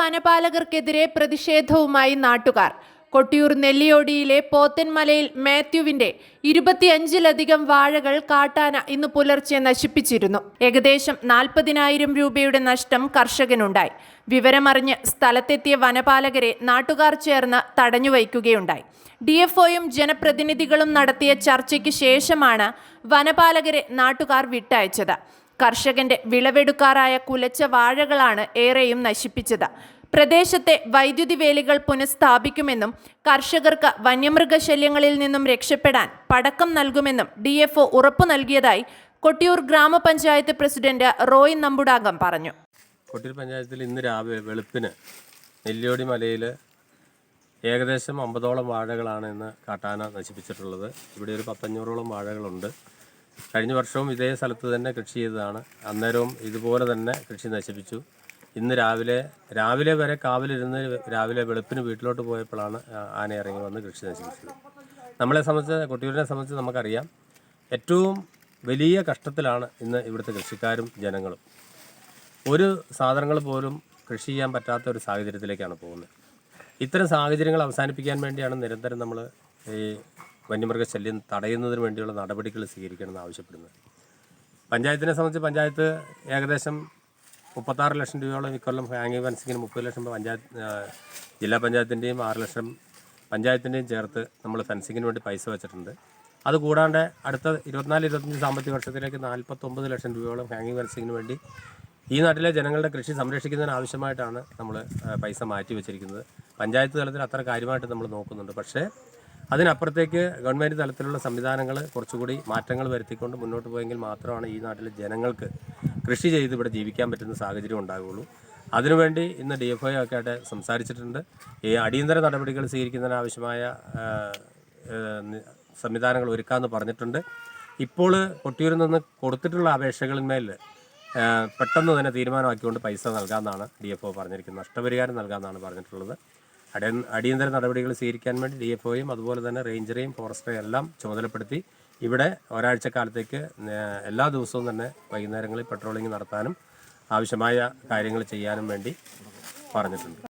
വനപാലകർക്കെതിരെ പ്രതിഷേധവുമായി നാട്ടുകാർ. കൊട്ടിയൂർ നെല്ലിയോടിയിലെ പോത്തൻമലയിൽ മാത്യുവിന്റെ ഇരുപത്തിയഞ്ചിലധികം വാഴകൾ കാട്ടാന ഇന്ന് പുലർച്ചെ നശിപ്പിച്ചിരുന്നു. ഏകദേശം നാൽപ്പതിനായിരം രൂപയുടെ നഷ്ടം കർഷകനുണ്ടായി. വിവരമറിഞ്ഞ് സ്ഥലത്തെത്തിയ വനപാലകരെ നാട്ടുകാർ ചേർന്ന് തടഞ്ഞുവയ്ക്കുകയുണ്ടായി. ഡി എഫ് ഒയും ജനപ്രതിനിധികളും നടത്തിയ ചർച്ചയ്ക്ക് ശേഷമാണ് വനപാലകരെ നാട്ടുകാർ വിട്ടയച്ചത്. കർഷകന്റെ വിളവെടുക്കാറായ കുലച്ച വാഴകളാണ് ഏറെയും നശിപ്പിച്ചത്. പ്രദേശത്തെ വൈദ്യുതി വേലികൾ പുനഃസ്ഥാപിക്കുമെന്നും കർഷകർക്ക് വന്യമൃഗശല്യങ്ങളിൽ നിന്നും രക്ഷപ്പെടാൻ പടക്കം നൽകുമെന്നും ഡി എഫ് ഉറപ്പു നൽകിയതായി കൊട്ടിയൂർ ഗ്രാമപഞ്ചായത്ത് പ്രസിഡന്റ് റോയ് നമ്പുടാകം പറഞ്ഞു. കൊട്ടിയൂർ പഞ്ചായത്തിൽ ഇന്ന് രാവിലെ വെളുപ്പിന് നെല്ലിയോടി മലയിൽ ഏകദേശം അമ്പതോളം വാഴകളാണ് ഇന്ന് കാട്ടാന നശിപ്പിച്ചിട്ടുള്ളത്. ഇവിടെ ഒരു പത്തഞ്ഞൂറോളം വാഴകളുണ്ട്. കഴിഞ്ഞ വർഷവും ഇതേ സ്ഥലത്ത് തന്നെ കൃഷി ചെയ്തതാണ്. അന്നേരവും ഇതുപോലെ തന്നെ കൃഷി നശിപ്പിച്ചു. ഇന്ന് രാവിലെ രാവിലെ വരെ കാവിലിരുന്ന് രാവിലെ വെളുപ്പിന് വീട്ടിലോട്ട് പോയപ്പോഴാണ് ആന ഇറങ്ങി വന്ന് കൃഷി നശിപ്പിച്ചത്. നമ്മളെ സംബന്ധിച്ച് കൊട്ടിയൂരിനെ സംബന്ധിച്ച് നമുക്കറിയാം ഏറ്റവും വലിയ കഷ്ടത്തിലാണ് ഇന്ന് ഇവിടുത്തെ കൃഷിക്കാരും ജനങ്ങളും. ഒരു സാധനങ്ങൾ പോലും കൃഷി ചെയ്യാൻ പറ്റാത്ത ഒരു സാഹചര്യത്തിലേക്കാണ് പോകുന്നത്. ഇത്തരം സാഹചര്യങ്ങൾ അവസാനിപ്പിക്കാൻ വേണ്ടിയാണ് നിരന്തരം നമ്മൾ ഈ വന്യമൃഗശല്യം തടയുന്നതിന് വേണ്ടിയുള്ള നടപടികൾ സ്വീകരിക്കണമെന്ന് ആവശ്യപ്പെടുന്നത് പഞ്ചായത്തിനെ സംബന്ധിച്ച് പഞ്ചായത്ത് ഏകദേശം മുപ്പത്താറ് ലക്ഷം രൂപയോളം ഇക്കൊല്ലം ഹാങ്ങിങ് ഫെൻസിങ്ങിന് മുപ്പത് ലക്ഷം പഞ്ചായത്ത് ജില്ലാ പഞ്ചായത്തിന്റെയും ആറ് ലക്ഷം പഞ്ചായത്തിന്റെയും ചേർത്ത് നമ്മൾ ഫെൻസിങ്ങിന് വേണ്ടി പൈസ വെച്ചിട്ടുണ്ട്. അത് കൂടാണ്ട് അടുത്ത ഇരുപത്തിനാല് ഇരുപത്തഞ്ച് സാമ്പത്തിക വർഷത്തിലേക്ക് നാൽപ്പത്തൊമ്പത് ലക്ഷം രൂപയോളം ഹാങ്ങിങ് ഫെൻസിങ്ങിന് വേണ്ടി ഈ നാട്ടിലെ ജനങ്ങളുടെ കൃഷി സംരക്ഷിക്കുന്നതിന് ആവശ്യമായിട്ടാണ് നമ്മൾ പൈസ മാറ്റി വെച്ചിരിക്കുന്നത്. പഞ്ചായത്ത് തലത്തിൽ അത്ര കാര്യമായിട്ട് നമ്മൾ നോക്കുന്നുണ്ട്. പക്ഷേ അതിനപ്പുറത്തേക്ക് ഗവൺമെന്റ് തലത്തിലുള്ള സംവിധാനങ്ങൾ കുറച്ചുകൂടി മാറ്റങ്ങൾ വരുത്തിക്കൊണ്ട് മുന്നോട്ട് പോയെങ്കിൽ മാത്രമാണ് ഈ നാട്ടിലെ ജനങ്ങൾക്ക് കൃഷി ചെയ്ത് ഇവിടെ ജീവിക്കാൻ പറ്റുന്ന സാഹചര്യം ഉണ്ടാകുള്ളൂ അതിനുവേണ്ടി ഇന്ന് ഡി എഫ് ഐ ഒക്കെ ആയിട്ട് സംസാരിച്ചിട്ടുണ്ട്. ഈ അടിയന്തര നടപടികൾ സ്വീകരിക്കുന്നതിന് ആവശ്യമായ സംവിധാനങ്ങൾ ഒരുക്കാമെന്ന് പറഞ്ഞിട്ടുണ്ട്. ഇപ്പോൾ കൊട്ടിയൂരിൽ നിന്ന് കൊടുത്തിട്ടുള്ള അപേക്ഷകളിന്മേൽ പെട്ടെന്ന് തന്നെ തീരുമാനമാക്കിക്കൊണ്ട് പൈസ നൽകാമെന്നാണ് ഡി എഫ് ഒ പറഞ്ഞിരിക്കുന്നത്. നഷ്ടപരിഹാരം നൽകാമെന്നാണ് പറഞ്ഞിട്ടുള്ളത്. അടിയ അടിയന്തര നടപടികൾ സ്വീകരിക്കാൻ വേണ്ടി ഡി എഫ് ഒയും അതുപോലെ തന്നെ റേഞ്ചറേയും ഫോറസ്റ്ററെയും എല്ലാം ചുമതലപ്പെടുത്തി ഇവിടെ ഒരാഴ്ച കാലത്തേക്ക് എല്ലാ ദിവസവും തന്നെ വൈകുന്നേരങ്ങളിൽ പെട്രോളിംഗ് നടത്താനും ആവശ്യമായ കാര്യങ്ങൾ ചെയ്യാനും വേണ്ടി പറഞ്ഞിട്ടുണ്ട്.